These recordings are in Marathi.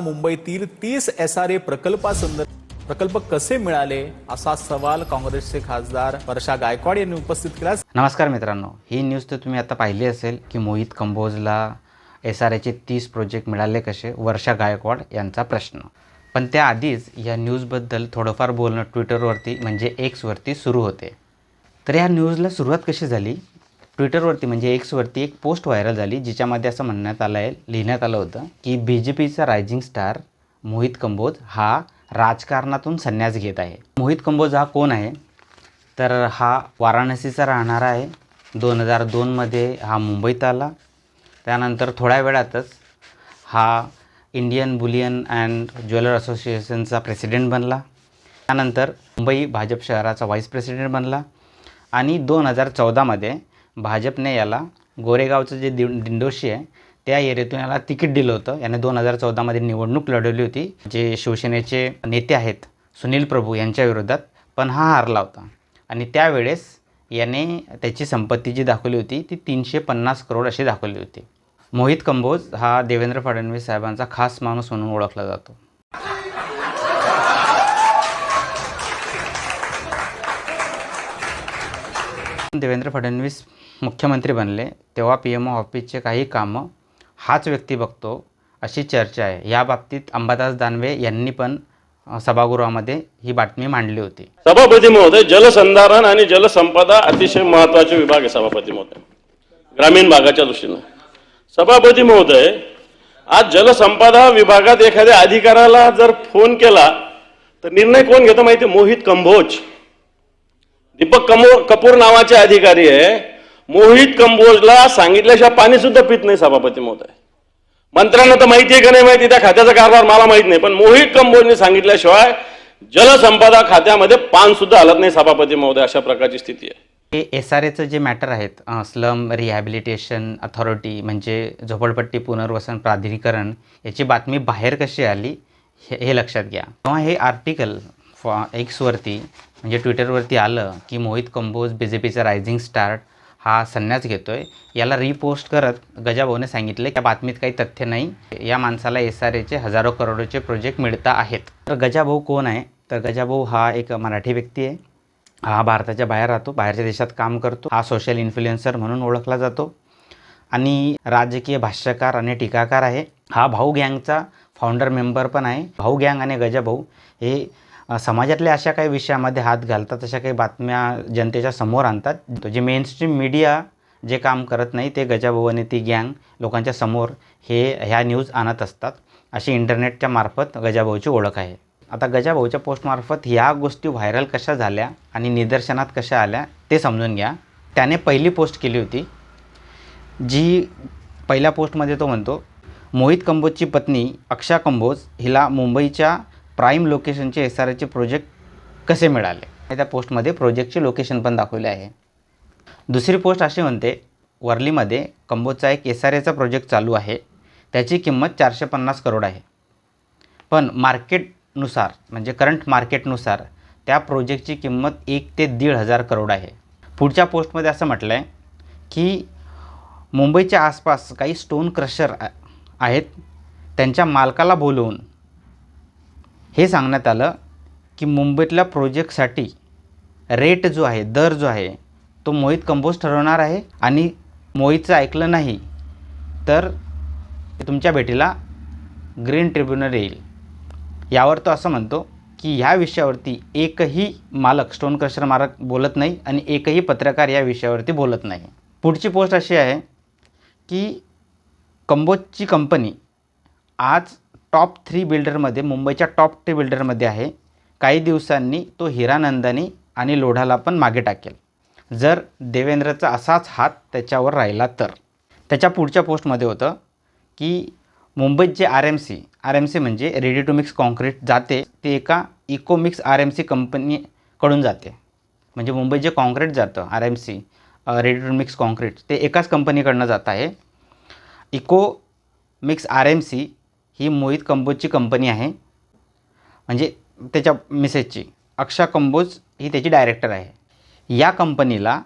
मुंबईतील तीस एस आर ए प्रकल्पासंदर्भात प्रकल्प कसे मिळाले असा सवाल काँग्रेसचे खासदार वर्षा गायकवाड यांनी उपस्थित केला. नमस्कार मित्रांनो ही न्यूज तर तुम्ही आता पाहिली असेल की मोहित कंबोजला एस आर एचे तीस प्रोजेक्ट मिळाले कसे वर्षा गायकवाड यांचा प्रश्न. पण त्याआधीच या न्यूजबद्दल थोडंफार बोलणं ट्विटरवरती म्हणजे एक्सवरती सुरू होते. तर या न्यूजला सुरुवात कशी झाली? ट्विटरवरती म्हणजे एक्सवरती एक पोस्ट व्हायरल झाली जिच्यामध्ये असं म्हणण्यात आलं आहे लिहिण्यात आलं होतं की बी जे पीचा रायझिंग स्टार मोहित कंबोज हा राजकारणातून संन्यास घेत आहे. मोहित कंबोज हा कोण आहे? तर हा वाराणसीचा राहणारा आहे. दोन हजार दोनमध्ये हा मुंबईत आला. त्यानंतर थोड्या वेळातच हा इंडियन बुलियन अँड ज्वेलर असोसिएशनचा प्रेसिडेंट बनला. त्यानंतर मुंबई भाजप शहराचा व्हाईस प्रेसिडेंट बनला. आणि दोन हजार चौदामध्ये भाजपने याला गोरेगावचं जे दि दिंडोशी आहे त्या एरियातून याला तिकीट दिलं होतं. याने दोन हजार चौदामध्ये निवडणूक लढवली होती. जे शिवसेनेचे नेते आहेत सुनील प्रभू यांच्या विरोधात पण हा हारला होता. आणि त्यावेळेस याने त्याची संपत्ती जी दाखवली होती ती तीनशे पन्नास करोड अशी दाखवली होती. मोहित कंबोज हा देवेंद्र फडणवीस साहेबांचा खास माणूस म्हणून ओळखला जातो. देवेंद्र फडणवीस मुख्यमंत्री बनले तेव्हा पी एम ओ ऑफिसचे काही कामं हाच व्यक्ती बघतो अशी चर्चा आहे. या बाबतीत अंबादास दानवे यांनी पण सभागृहामध्ये ही बातमी मांडली होती. सभापती महोदय जलसंधारण आणि जलसंपदा अतिशय महत्त्वाचे विभाग आहे सभापती महोदय. ग्रामीण भागाच्या दृष्टीनं. सभापती महोदय आज जलसंपदा विभागात एखाद्या अधिकाऱ्याला जर फोन केला तर निर्णय कोण घेतो माहिती मोहित कंभोज दीपक कमो कपूर नावाचे अधिकारी आहे. मोहित कंबोजला सांगितल्याशिवाय पाणी सुद्धा पित नाही सभापती महोदय. मंत्र्यांना तर माहिती आहे का नाही माहिती? त्या खात्याचा कारभार मला माहीत नाही. पण मोहित कंबोजने सांगितल्याशिवाय जलसंपदा खात्यामध्ये पान सुद्धा हलत नाही सभापती महोदय अशा प्रकारची स्थिती आहे. हे एस आर एचं जे मॅटर आहेत स्लम रिहॅबिलिटेशन अथॉरिटी म्हणजे झोपडपट्टी पुनर्वसन प्राधिकरण याची बातमी बाहेर कशी आली हे लक्षात घ्या. तेव्हा हे आर्टिकल फॉ एक्सवरती म्हणजे ट्विटरवरती आलं की मोहित कंबोज बी जे पीचा रायझिंग स्टार हा संन्यास घेतोय. याला रिपोस्ट करत गजाभाऊने सांगितले त्या बातमीत काही तथ्य नाही. या माणसाला एस आर एचे हजारो करोडचे प्रोजेक्ट मिळता आहेत. तर गजाभाऊ कोण आहे? तर गजाभाऊ हा एक मराठी व्यक्ती आहे. हा भारताच्या बाहेर राहतो. बाहेरच्या देशात काम करतो. हा सोशल इन्फ्लुएन्सर म्हणून ओळखला जातो. आणि राजकीय भाष्यकार आणि टीकाकार आहे. हा भाऊ गँगचा फाउंडर मेंबर पण आहे. भाऊ गँग आणि गजाभाऊ हे समाजातल्या अशा काही विषयामध्ये हात घालतात अशा काही बातम्या जनतेच्या समोर आणतात. जे मेनस्ट्रीम मीडिया जे काम करत नाही ते गजाभाऊ आणि ती गँग लोकांच्या समोर हे ह्या न्यूज आणत असतात. अशी इंटरनेटच्या मार्फत गजाभाऊची ओळख आहे. आता गजाभाऊच्या पोस्टमार्फत ह्या गोष्टी व्हायरल कशा झाल्या आणि निदर्शनात कशा आल्या ते समजून घ्या. त्याने पहिली पोस्ट केली होती जी पहिल्या पोस्टमध्ये तो म्हणतो मोहित कंबोजची पत्नी अक्षा कंबोज हिला मुंबईच्या प्राईम लोकेशनचे एस आर एचे प्रोजेक्ट कसे मिळाले? त्या पोस्टमध्ये प्रोजेक्टचे लोकेशन पण दाखवले आहे. दुसरी पोस्ट अशी म्हणते वर्लीमध्ये कंबोजचा एक एस आर एचा प्रोजेक्ट चालू आहे. त्याची किंमत चारशे पन्नास करोड आहे. पण मार्केटनुसार म्हणजे करंट मार्केटनुसार त्या प्रोजेक्टची किंमत एक ते दीड हजार करोड आहे. पुढच्या पोस्टमध्ये असं म्हटलं आहे की मुंबईच्या आसपास काही स्टोन क्रशर आहेत. त्यांच्या मालकाला बोलवून हे सांगण्यात आलं की मुंबईतल्या प्रोजेक्टसाठी रेट जो आहे दर जो आहे तो मोहित कंपोज ठरवणार आहे आणि मोहितचं ऐकलं नाही तर तुमच्या भेटीला ग्रीन ट्रिब्युनल येईल. यावर तो असं म्हणतो की ह्या विषयावरती एकही मालक स्टोन क्रशर मालक बोलत नाही आणि एकही पत्रकार या विषयावरती बोलत नाही. पुढची पोस्ट अशी आहे की कंबोजची कंपनी आज टॉप थ्री बिल्डरमध्ये मुंबईच्या टॉप थ्री बिल्डरमध्ये आहे. काही दिवसांनी तो हिरानंदानी आणि लोढाला पण मागे टाकेल. जर देवेंद्रचा असाच हात त्याच्यावर राहिला तर. त्याच्या पुढच्या पोस्टमध्ये होतं की मुंबईत जे R M C R M C म्हणजे रेडी टू मिक्स कॉन्क्रीट जाते ते एका इकोमिक्स आर एम सी कंपनीकडून जाते. म्हणजे मुंबईत जे कॉन्क्रीट जातं R M C ready to mix concrete ते एकाच कंपनीकडनं जात आहे. Eco mix R M C ही मोहित कंबोजची कंपनी आहे. म्हणजे त्याच्या मिसेसची. अक्षा कंबोज ही त्याची डायरेक्टर आहे. या कंपनीला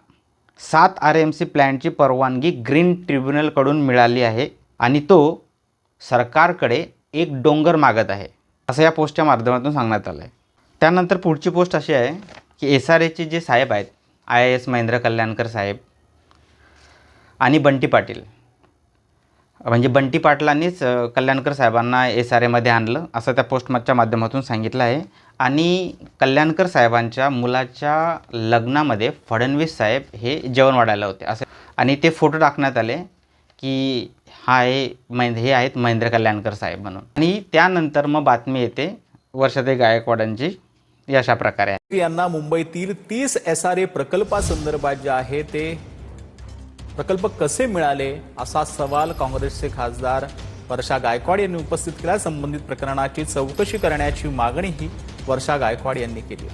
सात आर एम सी प्लॅनची परवानगी ग्रीन ट्रिब्युनलकडून मिळाली आहे आणि तो सरकारकडे एक डोंगर मागत आहे. असं या पोस्टच्या माध्यमातून सांगण्यात आलं आहे त्यानंतर पुढची पोस्ट अशी आहे की एस आर एचे जे साहेब आहेत I I S Mahendra Kalyankar साहेब आणि बंटी पाटील. म्हणजे बंटी पाटलांनीच कल्याणकर साहेबांना एस आर एमध्ये आणलं असं त्या पोस्टच्या माध्यमातून सांगितलं आहे. आणि कल्याणकर साहेबांच्या मुलाच्या लग्नामध्ये फडणवीस साहेब हे जेवण वाढायला होते. असं आणि ते फोटो टाकण्यात आले की हा हे महेंद्र हे आहेत महेंद्र कल्याणकर साहेब म्हणून. आणि त्यानंतर मग बातमी येते वर्षाते गायकवाडांची अशा प्रकारे. यांना मुंबईतील तीस एस आर ए प्रकल्पासंदर्भात जे आहे ते प्रकल्प कसे मिळाले असा सवाल काँग्रेसचे खासदार वर्षा गायकवाड यांनी उपस्थित केला. संबंधित प्रकरणाची चौकशी करण्याची मागणीही वर्षा गायकवाड यांनी केली.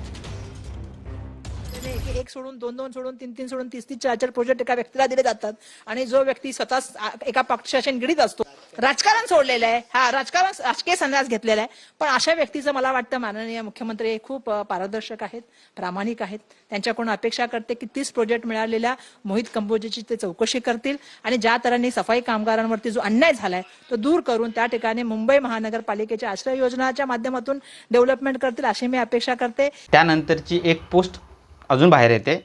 त्याने एक एक सोडून दोन दोन सोडून तीन तीन सोडून तीस तीस चार चार प्रोजेक्ट एका व्यक्तीला दिले जातात. आणि जो व्यक्ती स्वतः एका पक्षाशी निगडीत असतो राजकारण सोडलेलं आहे. हा राजकारण राजकीय संन्यास घेतलेला आहे. पण अशा व्यक्तीचं मला वाटतं माननीय मुख्यमंत्री हे खूप पारदर्शक आहेत प्रामाणिक आहेत. त्यांच्याकडून अपेक्षा करते की तीस प्रोजेक्ट मिळालेल्या मोहित कंबोजेची ते चौकशी करतील. आणि ज्या तऱ्हेने सफाई कामगारांवरती जो अन्याय झालाय तो दूर करून त्या ठिकाणी मुंबई महानगरपालिकेच्या आश्रय योजनाच्या माध्यमातून डेव्हलपमेंट करतील अशी मी अपेक्षा करते. त्यानंतरची एक पोस्ट अजून बाहेर येते.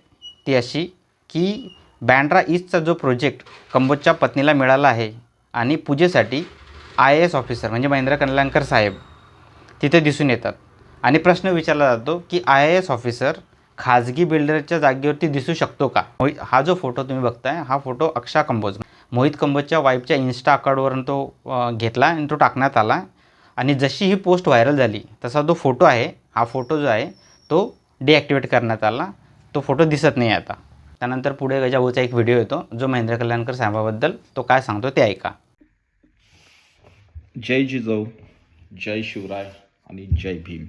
ती अशी की बँड्रा ईस्टचा जो प्रोजेक्ट कंबोजच्या पत्नीला मिळाला आहे आणि पूजेसाठी आय ए एस ऑफिसर म्हणजे महेंद्र कल्याणकर साहेब तिथे दिसून येतात. आणि प्रश्न विचारला जातो की आय ए एस ऑफिसर खाजगी बिल्डरच्या जागेवरती दिसू शकतो का? मोहित हा जो फोटो तुम्ही बघताय हा फोटो अक्षा कंबोज. मोहित कंबोजच्या वाईफच्या इन्स्टा अकाउंटवरून तो घेतला आणि तो टाकण्यात आला. आणि जशी ही पोस्ट व्हायरल झाली तसा जो फोटो आहे. हा फोटो जो आहे तो डिॲक्टिवेट करण्यात आला. तो फोटो दिसत नाही आता. त्यानंतर पुढे गजाभाऊचा एक व्हिडिओ येतो जो महेंद्र कल्याणकर साहेबाबद्दल तो काय सांगतो ते ऐका. जय जिजाऊ जय शिवराय आणि जय भीम.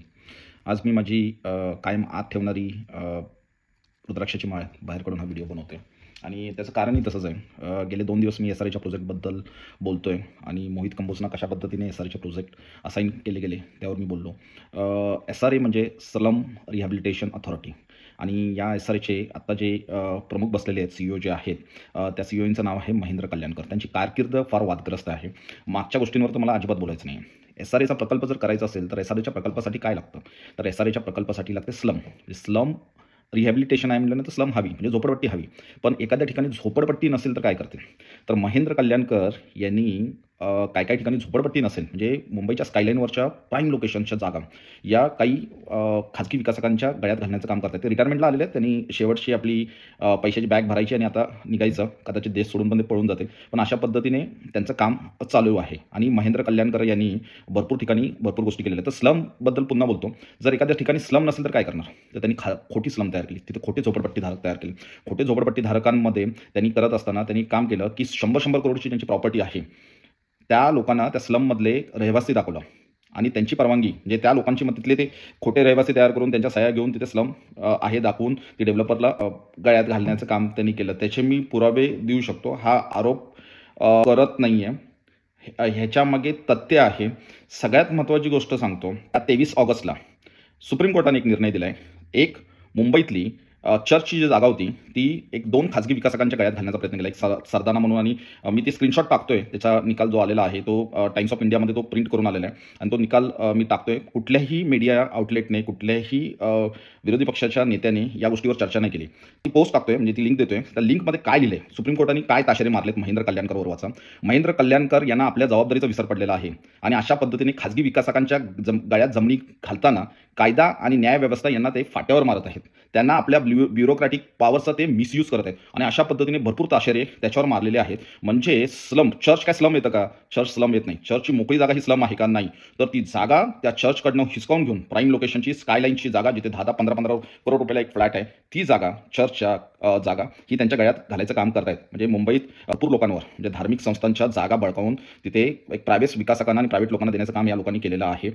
आज मी माझी कायम आत ठेवणारी रुद्राक्षाची माळ बाहेर काढून हा व्हिडिओ बनवते. आणि त्याचं कारणही तसंच आहे. गेले दोन दिवस मी एस आर एच्या प्रोजेक्टबद्दल बोलतो आहे आणि मोहित कंबोजना कशा पद्धतीने एस आर एचे प्रोजेक्ट असाईन केले गेले त्यावर मी बोललो. एस आर ए म्हणजे सलम रिहॅबिलिटेशन अथॉरिटी आणि या एस आर एचे आत्ता जे प्रमुख बसलेले आहेत सी ओ जे आहेत त्या सी ओचं नाव आहे महेंद्र कल्याणकर. त्यांची कारकीर्द फार वादग्रस्त आहे. मागच्या गोष्टींवर तर मला अजिबात बोलायचं नाही एस आर एचा प्रकल्प जर करायचा असेल तर एस आर एच्या प्रकल्पासाठी काय लागतं? तर एस आर एच्या प्रकल्पासाठी लागते स्लम. म्हणजे स्लम रिहॅबिलिटेशन आहे म्हटलं तर स्लम हवी म्हणजे झोपडपट्टी हवी. पण एखाद्या ठिकाणी झोपडपट्टी नसेल तर काय करते तर महेंद्र कल्याणकर यांनी काय काय ठिकाणी झोपडपट्टी नसेल म्हणजे मुंबईच्या स्कायलाईनवरच्या प्राईम लोकेशनच्या जागा या काही खाजगी विकासकांच्या गळ्यात घालण्याचं काम करतात ते रिटायरमेंटला आलेले आहेत. त्यांनी शेवटची आपली पैशाची बॅग भरायची आणि आता निघायचं. कदाचित देश सोडून पण ते पळून जाते पण अशा पद्धतीने त्यांचं काम चालू आहे. आणि महेंद्र कल्याणकर यांनी भरपूर ठिकाणी भरपूर गोष्टी केलेल्या तर स्लमबद्दल पुन्हा बोलतो. जर एखाद्या ठिकाणी स्लम नसेल तर काय करणार? तर त्यांनी खा खोटी स्लम तयार केली. तिथे खोटे झोपडपट्टी धारक तयार केले. खोटे झोपडपट्टी धारकांमध्ये त्यांनी करत असताना त्यांनी काम केलं की शंभर शंभर करोडची त्यांची प्रॉपर्टी आहे. त्या लोकांना त्या स्लममधले रहिवासी दाखवलं. आणि त्यांची परवानगी म्हणजे त्या लोकांची मग तिथले ते खोटे रहिवासी तयार करून त्यांच्या सह्या घेऊन तिथे स्लम आहे दाखवून ती डेव्हलपरला गळ्यात घालण्याचं काम त्यांनी केलं. त्याचे मी पुरावे देऊ शकतो. हा आरोप करत नाही आहे ह्याच्यामागे तथ्य आहे. सगळ्यात महत्त्वाची गोष्ट सांगतो. तेवीस ऑगस्टला सुप्रीम कोर्टाने एक निर्णय दिला आहे एक मुंबईतली चर्चची जी जागा होती ती एक दोन खाजगी विकासकांच्या गळ्यात घालण्याचा प्रयत्न केला. एक सर सरदाना म्हणून आणि मी ती स्क्रीनशॉट टाकतोय. त्याचा निकाल जो आलेला आहे तो टाइम्स ऑफ इंडियामध्ये तो प्रिंट करून आलेला आहे. आणि तो निकाल मी टाकतोय. कुठल्याही मीडिया आउटलेटने कुठल्याही विरोधी पक्षाच्या नेत्याने या गोष्टीवर चर्चा नाही केली. ती पोस्ट टाकतोय म्हणजे ती लिंक देतोय. त्या लिंकमध्ये काय लिहिलंय? सुप्रीम कोर्टाने काय ताशेरे मारलेत महेंद्र कल्याणकर वाचा महेंद्र कल्याणकर यांना आपल्या जबाबदारीचा विसर पडलेला आहे. आणि अशा पद्धतीने खाजगी विकासकांच्या जम गळ्यात जमणी घालताना कायदा आणि न्याय व्यवस्था यांना ते फाट्यावर मारत आहेत. त्यांना आपल्या ब्यु ब्युरोक्रॅटिक पॉवरचा ते मिसयूज करत आहेत. आणि अशा पद्धतीने भरपूर ताशेरे त्याच्यावर मारलेले आहेत. म्हणजे स्लम चर्च काय स्लम येतं का? चर्च स्लम येत नाही. चर्चची मोकळी जागा ही स्लम आहे का? नाही. तर ती जागा त्या चर्चकडनं हिसकावून घेऊन प्राईम लोकेशनची स्कायलाईनची जागा जिथे दहा दहा पंधरा पंधरा करोड रुपयाला एक फ्लॅट आहे ती जागा चर्चच्या जागा ही त्यांच्या गळ्यात घालायचं काम करतायत म्हणजे मुंबईत भरपूर लोकांवर म्हणजे धार्मिक संस्थांच्या जागा बळकावून तिथे एक प्रायव्हेट विकासकांना आणि प्रायव्हेट लोकांना देण्याचं काम या लोकांनी केलेलं आहे.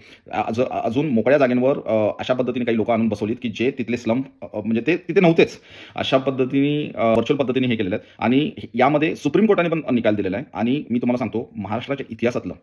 अजून मोकळ्या जागेंवर अशा पद्धतीने काही लोक आणून बसवलीत की जे तिथले स्लम म्हणजे ते तिथे नव्हतेच. अशा पद्धतीने व्हर्च्युअल पद्धतीने हे केलेलं आहे आणि यामध्ये सुप्रीम कोर्टाने पण निकाल दिलेला आहे. आणि मी तुम्हाला सांगतो महाराष्ट्राच्या इतिहासातलं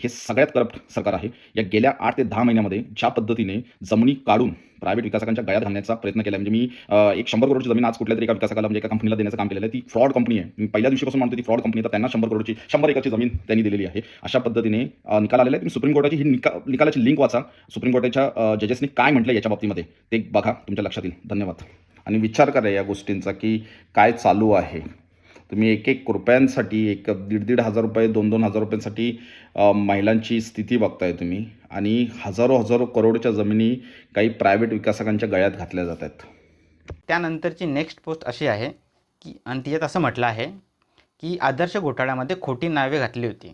हे सगळ्यात करप्ट सरकार आहे. या गेल्या आठ ते दहा महिन्यामध्ये ज्या पद्धतीने जमिनी काढून प्रायव्हेट विकासकांच्या गळ्यात घालण्याचा प्रयत्न केला म्हणजे मी एक शंभर करोडची जमीन आज कुठल्या तरी एका विकासकाला म्हणजे एका कंपनीला देण्याचं काम केलेलं आहे. ती फ्रॉड कंपनी आहे. मी पहिल्या दिवशीपासून म्हणतो ती फ्रॉड कंपनी तर त्यांना शंभर करोडची शंभर एकरची जमीन त्यांनी दिलेली आहे. अशा पद्धतीने निकाल आलेला आहे. तुम्ही सुप्रीम कोर्टाची ही निका निकालाची लिंक वाचा. सुप्रीम कोर्टाच्या जजेसने काय म्हटलं याच्या बाबतीमध्ये ते बघा तुमच्या लक्षात येईल. धन्यवाद. आणि विचार करा या गोष्टींचा की काय चालू आहे. तुम्ही एक एक रुपयांसाठी एक दीड दीड हजार रुपये दोन दोन हजार रुपयांसाठी महिलांची स्थिती बघताय तुम्ही. आणि हजारो हजारो करोडच्या जमिनी काही प्रायव्हेट विकासकांच्या गळ्यात घातल्या जात आहेत. त्यानंतरची नेक्स्ट पोस्ट अशी आहे की आणि तिच्यात असं म्हटलं आहे की आदर्श घोटाळ्यामध्ये खोटी नावे घातली होती.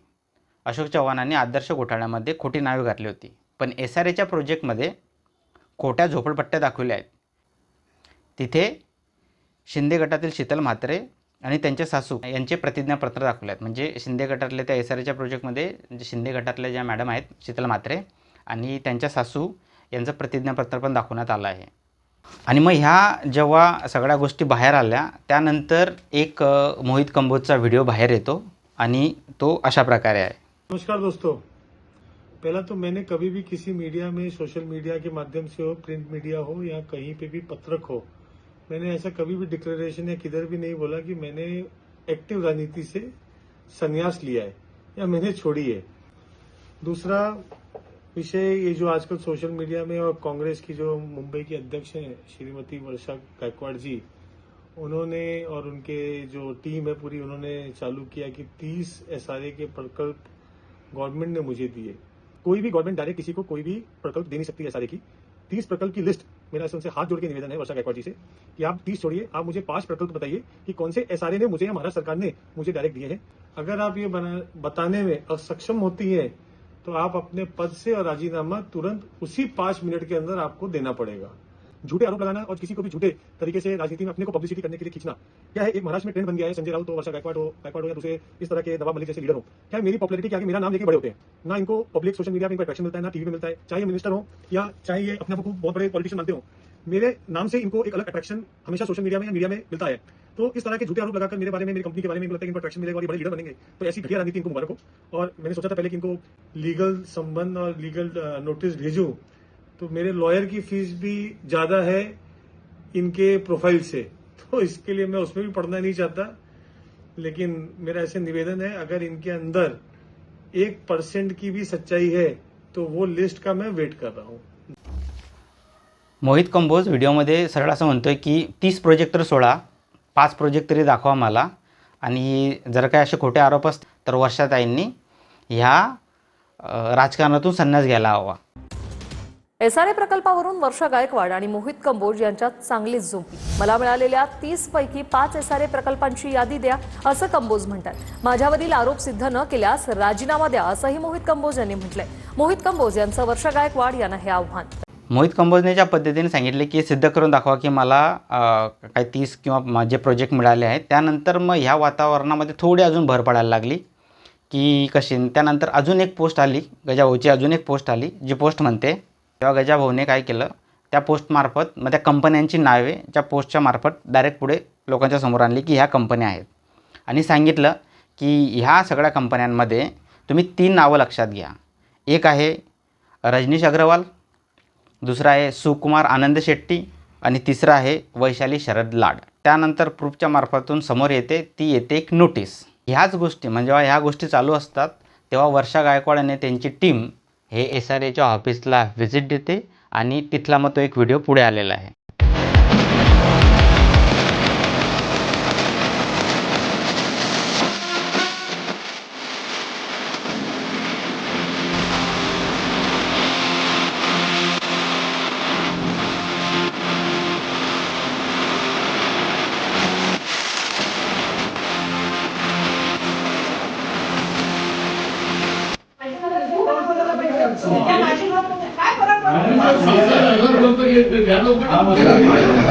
अशोक चव्हाणांनी आदर्श घोटाळ्यामध्ये खोटी नावे घातली होती. पण एस आर एच्या प्रोजेक्टमध्ये खोट्या झोपडपट्ट्या दाखवल्या आहेत. तिथे शिंदे गटातील शीतल म्हात्रे आणि त्यांचे सासू यांचे प्रतिज्ञापत्र दाखवले आहेत म्हणजे शिंदे गटातल्या त्या एस आर एच्या प्रोजेक्टमध्ये जे शिंदे गटातल्या ज्या मॅडम आहेत शीतल म्हात्रे आणि त्यांच्या सासू यांचं प्रतिज्ञापत्र पण दाखवण्यात आलं आहे. आणि मग ह्या जेव्हा सगळ्या गोष्टी बाहेर आल्या त्यानंतर एक मोहित कंबोजचा व्हिडिओ बाहेर येतो आणि तो अशा प्रकारे आहे. नमस्कार दोस्तों. पहला तो मैंने कभी भी किसी मीडिया में सोशल मीडिया के माध्यम से हो प्रिंट मीडिया हो या कहीं पे भी पत्रक हो मैंने ऐसा कभी भी डिक्लेरेशन या किधर भी नहीं बोला कि मैंने एक्टिव राजनीति से संन्यास लिया है, या मैंने छोड़ी है। दूसरा विषय ये जो आजकल सोशल मीडिया में और कांग्रेस की जो मुंबई की अध्यक्ष हैं, श्रीमती वर्षा गायकवाड़ जी, उन्होंने और उनके जो टीम है पूरी, उन्होंने चालू किया कि 30 एसआरए के प्रकल्प गवर्नमेंट ने मुझे दिए। कोई भी गवर्नमेंट डायरेक्ट किसी को कोई भी प्रकल्प दे नहीं सकती एसआरए की। तीस प्रकल्प की लिस्ट, मेरा उनसे हाथ जोड़ के निवेदन है वर्षा गायकवाड़ जी से, कि आप तीस छोड़िए, आप मुझे पाँच प्रकल्प बताइए कि कौन से एसआरए ने मुझे या महाराष्ट्र सरकार ने मुझे डायरेक्ट दिए हैं। अगर आप ये बताने में असक्षम होती है तो आप अपने पद से और राजीनामा तुरंत उसी पाँच मिनट के अंदर आपको देना पड़ेगा। झूठे आरोप लगाना और किसी को भी झूठे तरीके से राजनीति में अपने को पब्लिसिटी करने के लिए खींचना। क्या है, एक महाराष्ट्र में ट्रेंड बन गया है, संजय राउत हो, वर्षा गायकवाड़ हो गायकवाड़ हो या दूसरे इस तरह के नवाब मलिक जैसे लीडर हो। क्या मेरी पॉपुलरिटी के आगे मेरा नाम लेके बड़े होते हैं? ना इनको पब्लिक सोशल मीडिया में इनको अट्रैक्शन मिलता है, ना टीवी में मिलता है, चाहे मिनिस्टर हो या चाहे ये अपने को बहुत बड़े पॉलिटिशियन मानते हो। मेरे नाम से इनको एक अलग अट्रैक्शन हमेशा सोशल मीडिया में या मीडिया में मिलता है। तो इस तरह के झूठे आरोप लगाकर मेरे बारे में, मेरी कंपनी के बारे में लगता है इनको अट्रैक्शन मिलेगा और बड़े लीडर बनेंगे। तो ऐसी घटिया राजनीति इनको मुबारक हो। और मैंने सोचा था पहले कि इनको लीगल संबंध और लीगल नोटिस भेजूं। तो मेरे लॉयर की फीस भी ज्यादा है इनके प्रोफाइल से। तो इसके लिए मैं उसमें भी पढ़ना नहीं चाहता। लेकिन मेरा ऐसे निवेदन है अगर इनके अंदर एक परसेंट की भी सच्चाई है तो वो लिस्ट का मैं वेट कर रहा हूँ। मोहित कंबोज व्हिडिओमध्ये सरळ असं म्हणतो आहे की तीस प्रोजेक्ट तर सोडा पाच प्रोजेक्ट तरी दाखवा मला. आणि जर काय असे खोटे आरोप असतील तर वर्षाताईंनी ह्या राजकारणातून संन्यास घ्यायला हवा. एसआरए प्रकल्पावरून वर्षा गायकवाड आणि मोहित कंबोज यांच्यात चांगलीच झोपी मला मिळालेल्या तीस पैकी पाच एसआरए प्रकल्पांची यादी द्या असं कंबोज म्हणतात. माझ्यावरील आरोप सिद्ध न केल्यास राजीनामा द्या असंही मोहित कंबोज यांनी म्हटलंय. मोहित कंबोज यांचं वर्षा गायकवाड यांना हे आव्हान. मोहित कंबोजने ज्या पद्धतीने सांगितले की सिद्ध करून दाखवा की मला काही तीस किंवा माझे जे प्रोजेक्ट मिळाले आहेत त्यानंतर मग ह्या वातावरणामध्ये थोडी अजून भर पडायला लागली की कशी. त्यानंतर अजून एक पोस्ट आली गजाभाऊची अजून एक पोस्ट आली जी पोस्ट म्हणते तेव्हा गजाभाऊने काय केलं त्या पोस्टमार्फत मग त्या कंपन्यांची नावे त्या पोस्टच्या मार्फत डायरेक्ट पुढे लोकांच्या समोर आणली की ह्या कंपन्या आहेत. आणि सांगितलं की ह्या सगळ्या कंपन्यांमध्ये तुम्ही तीन नावं लक्षात घ्या. एक आहे रजनीश अग्रवाल दुसरा आहे सुकुमार आनंद शेट्टी आणि तिसरा आहे वैशाली शरद लाड. त्यानंतर प्रूफच्या मार्फतून समोर येते ती येते एक नोटीस ह्याच गोष्टी म्हणजे जेव्हा ह्या गोष्टी चालू असतात तेव्हा वर्षा गायकवाड आणि त्यांची टीम हे एस आर एच्या ऑफिसला व्हिजिट देते आणि तिथला मग तो एक व्हिडिओ पुढे आलेला आहे. ಆಮರಾಯಾ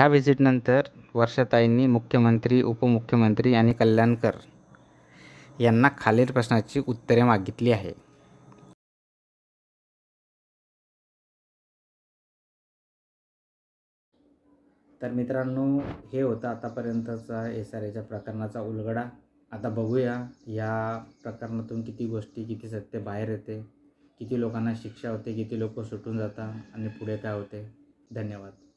ह्या व्हिजिटनंतर वर्षाताईंनी मुख्यमंत्री उपमुख्यमंत्री आणि कल्याणकर यांना खालील प्रश्नाची उत्तरे मागितली आहे तर मित्रांनो हे होतं आतापर्यंतचा एस आर एच्या प्रकरणाचा उलगडा. आता बघूया या प्रकरणातून किती गोष्टी किती सत्य बाहेर येते किती लोकांना शिक्षा होते किती लोक सुटून जातात आणि पुढे काय होते. धन्यवाद.